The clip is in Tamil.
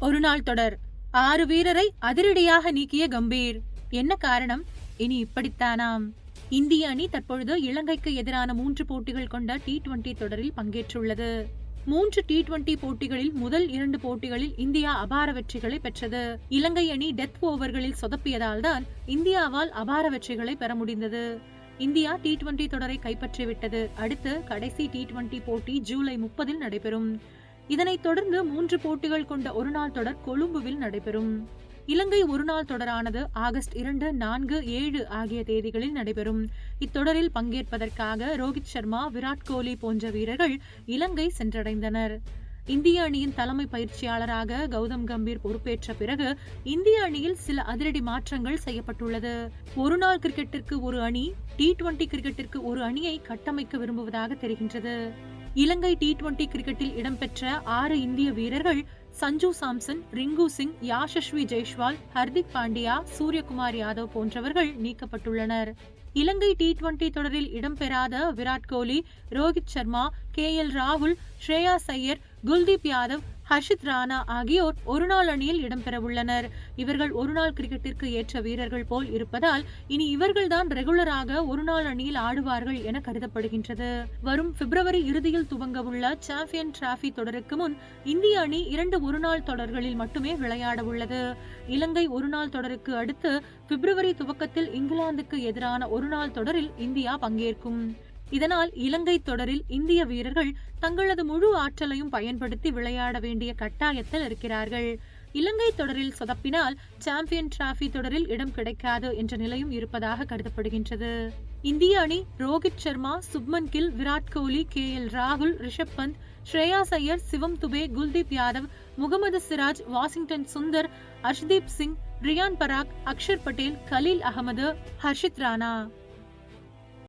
ஒரு நாள் தொடர். ஆறு வீரரை அதிரடியாக நீக்கிய கம்பீர். என்ன காரணம்? இனி இப்படித்தானாம். இந்திய அணி தற்பொழுது இலங்கைக்கு எதிரான மூன்று போட்டிகள் கொண்ட டி டுவெண்டி தொடரில் பங்கேற்றுள்ளது. மூன்று டி டுவெண்டி போட்டிகளில் முதல் இரண்டு போட்டிகளில் இந்தியா அபார வெற்றிகளை பெற்றது. இலங்கை அணி டெத் ஓவர்களில் சொதப்பியதால் தான் இந்தியாவால் அபார வெற்றிகளை பெற முடிந்தது. இந்தியா டி டுவெண்டி தொடரை கைப்பற்றிவிட்டது. அடுத்து கடைசி டி டுவெண்டி போட்டி ஜூலை முப்பதில் நடைபெறும். இதனைத் தொடர்ந்து மூன்று போட்டிகள் கொண்ட ஒருநாள் தொடர் கொழும்புவில் நடைபெறும். இலங்கை ஒருநாள் தொடரானது ஆகஸ்ட் இரண்டு நான்கு ஏழு ஆகிய தேதிகளில் நடைபெறும். இத்தொடரில் பங்கேற்பதற்காக ரோஹித் சர்மா விராட் கோலி போன்ற வீரர்கள் இலங்கை சென்றடைந்தனர். இந்திய அணியின் தலைமை பயிற்சியாளராக கௌதம் கம்பீர் பொறுப்பேற்ற பிறகு இந்திய அணியில் சில அதிரடி மாற்றங்கள் செய்யப்பட்டுள்ளது. ஒருநாள் கிரிக்கெட்டிற்கு ஒரு அணி டி டுவெண்டி கிரிக்கெட்டிற்கு ஒரு அணியை கட்டமைக்க விரும்புவதாக தெரிகின்றது. இலங்கை டி டுவெண்டி கிரிக்கெட்டில் இடம்பெற்ற ஆறு இந்திய வீரர்கள் சஞ்சு சாம்சன் ரிங்கு சிங் யாஷஸ்வி ஜெய்ஷ்வால் ஹர்திக் பாண்டியா சூரியகுமார் யாதவ் போன்றவர்கள் நீக்கப்பட்டுள்ளனர். இலங்கை டி டுவெண்டி தொடரில் இடம்பெறாத விராட் கோலி ரோஹித் சர்மா கே எல் ராகுல் ஸ்ரேயா சையர் குல்தீப் யாதவ் ஹர்ஷித் ராணா ஆகியோர் ஒருநாள் அணியில் இடம்பெறவுள்ளனர். இவர்கள் ஒருநாள் கிரிக்கெட்டிற்கு ஏற்ற வீரர்கள் போல் இருப்பதால் இனி இவர்கள்தான் ரெகுலராக ஒருநாள் அணியில் ஆடுவார்கள் என கருதப்படுகின்றது. வரும் பிப்ரவரி இறுதியில் துவங்கவுள்ள சாம்பியன் டிராபி தொடருக்கு முன் இந்திய அணி இரண்டு ஒருநாள் தொடர்களில் மட்டுமே விளையாட உள்ளது இலங்கை ஒருநாள் தொடருக்கு அடுத்து பிப்ரவரி துவக்கத்தில் இங்கிலாந்துக்கு எதிரான ஒருநாள் தொடரில் இந்தியா பங்கேற்கும். இதனால் இலங்கை தொடரில் இந்திய வீரர்கள் தங்களது முழு ஆற்றலையும் பயன்படுத்தி விளையாட வேண்டிய கட்டாயத்தில் இருக்கிறார்கள். இலங்கை தொடரில் சொதப்பினால் சாம்பியன் டிராபி தொடரில் இடம் கிடைக்காது என்ற நிலையும் இருப்பதாக கருதப்படுகின்றது. இந்திய அணி ரோஹித் சர்மா சுப்மன் கில் விராட் கோலி கே எல் ராகுல் ரிஷப் பந்த் ஸ்ரேயா சையர் சிவம் துபே குல்தீப் யாதவ் முகமது சிராஜ் வாஷிங்டன் சுந்தர் அர்ஷ்தீப் சிங் ரியான் பராக் அக்ஷர் பட்டேல் கலீல் அகமது ஹர்ஷித் ராணா.